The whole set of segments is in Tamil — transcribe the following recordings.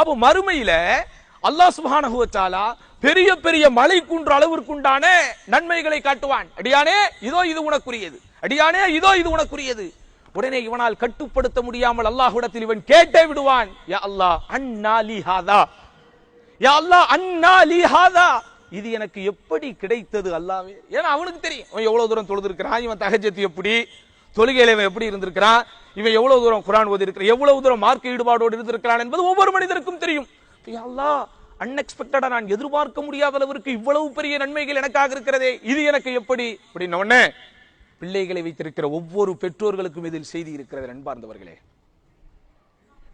அப்போ மறுமையில அல்லாஹ் சுப்ஹானஹு பெரிய பெரிய மலை குன்ற அளவிற்குண்டான நன்மைகளை காட்டுவான். அடியானே இதோ இது உனக்குரியது. அடியானே இதோ இது உனக்குரியது. உடனே இவனால் கட்டுப்படுத்த முடியாமல் அல்லாஹ்விடத்தில் இவன் கேட்டே விடுவான். யா அல்லாஹ் அண்ணா லிஹாதா யா அல்லாஹ் அண்ணா லிஹாதா இது எனக்கு எப்படி கிடைத்தது அல்லாவே ஏன்னா அவனுக்கு தெரியும். அவன் எவ்வளவு தூரம் தொழுதுருக்கிறான் இவன் தகஜத்து எப்படி? தொழுகையில இவன் எப்படி இருந்திருக்கிறான்? இவன் எவ்வளவு தூரம் குரான் ஓதி இருக்கிற எவ்வளவு தூரம் மார்க்க ஈடுபாடோடு இருந்திருக்கிறான் என்பது ஒவ்வொரு மனிதருக்கும் தெரியும். அன்எக்ஸ்பெக்டடா நான் எதிர்பார்க்க முடியாத அளவிற்கு இவ்வளவு பெரிய நன்மைகள் எனக்காக இருக்கிறதே. இது எனக்கு எப்படி? அப்படின்ன உடனே பிள்ளைகளை வைத்திருக்கிற ஒவ்வொரு பெற்றோர்களுக்கும் இதில் செய்தி இருக்கிறது அன்பார்ந்தவர்களே.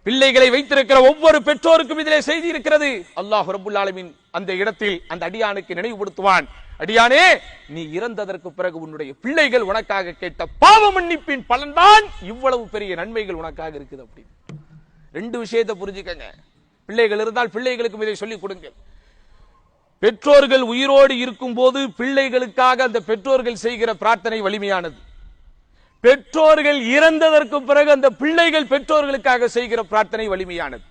பிள்ளைகளை வைத்திருக்கிற ஒவ்வொரு பெற்றோருக்கும் இதிலே செய்தி இருக்கிறது. அல்லாஹ் ரபுல்லாலமின் அந்த இடத்தில் அந்த அடியானுக்கு நினைவுபடுத்துவான். அடியானே நீ இறந்ததற்கு பிறகு உன்னுடைய பிள்ளைகள் உனக்காக கேட்ட பாவ மன்னிப்பின் பலன்தான் இவ்வளவு பெரிய நன்மைகள் உனக்காக இருக்குது அப்படின்னு. ரெண்டு விஷயத்தை புரிஞ்சுக்கங்க. பிள்ளைகள் இருந்தால் பிள்ளைகளுக்கும் இதை சொல்லிக் கொடுங்க. பெற்றோர்கள் உயிரோடு இருக்கும் போது பிள்ளைகளுக்காக அந்த பெற்றோர்கள் செய்கிற பிரார்த்தனை வலிமையானது. பெற்றோர்கள் இறந்ததற்கு பிறகு அந்த பிள்ளைகள் பெற்றோர்களுக்காக செய்கிற பிரார்த்தனை வலிமையானது.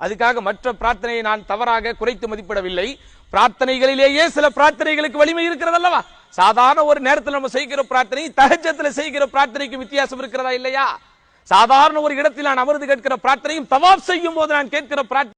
அதுக்காக மற்ற பிரார்த்தனையை நான் தவறாக குறைத்து மதிப்பிடவில்லை. பிரார்த்தனைகளிலேயே சில பிரார்த்தனைகளுக்கு வலிமை இருக்கிறது அல்லவா சாதாரண ஒரு நேரத்தில் நம்ம செய்கிற பிரார்த்தனை தகஜத்துல செய்கிற பிரார்த்தனைக்கு வித்தியாசம் இருக்கிறதா இல்லையா? சாதாரண ஒரு இடத்தில் நான் அமர்ந்து கேட்கிற பிரார்த்தனையும் தவாப் செய்யும் போது நான் கேட்கிற பிரார்த்தனை